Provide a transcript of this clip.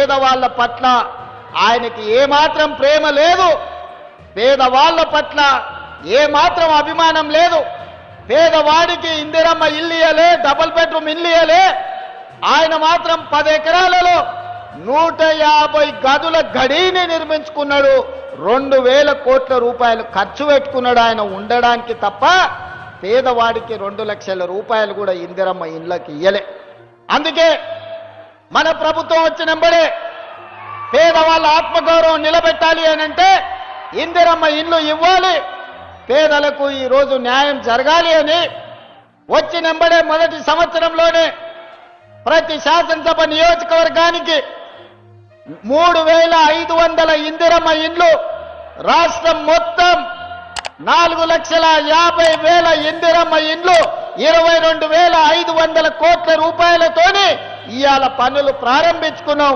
పేదవాళ్ళ పట్ల ఆయనకి ఏమాత్రం ప్రేమ లేదు. పేదవాళ్ళ పట్ల ఏమాత్రం అభిమానం లేదు. పేదవాడికి ఇందిరమ్మ ఇల్లియలే డబుల్ బెడ్రూమ్ ఇల్లియలే ఆయన మాత్రం పది ఎకరాలలో నూట యాభై గదుల గడిని నిర్మించుకున్నాడు. రెండు వేల కోట్ల రూపాయలు ఖర్చు పెట్టుకున్నాడు ఆయన ఉండడానికి తప్ప పేదవాడికి రెండు లక్షల రూపాయలు కూడా ఇందిరమ్మ ఇళ్ళకి ఇయ్యలే. అందుకే మన ప్రభుత్వం వచ్చినంబడే పేదవాళ్ళ ఆత్మగౌరవం నిలబెట్టాలి అని అంటే ఇందిరమ్మ ఇల్లు ఇవ్వాలి పేదలకు ఈరోజు న్యాయం జరగాలి అని వచ్చినంబడే మొదటి సంవత్సరంలోనే ప్రతి శాసనసభ నియోజకవర్గానికి మూడు వేల ఐదు వందల ఇందిరమ్మ ఇండ్లు రాష్ట్రం మొత్తం నాలుగు లక్షల యాభై వేల ఇందిరమ్మ ఇండ్లు ఇరవై రెండు వేల ఐదు వందల కోట్ల రూపాయలతోని ఇవాళ పనులు ప్రారంభించుకున్నాం.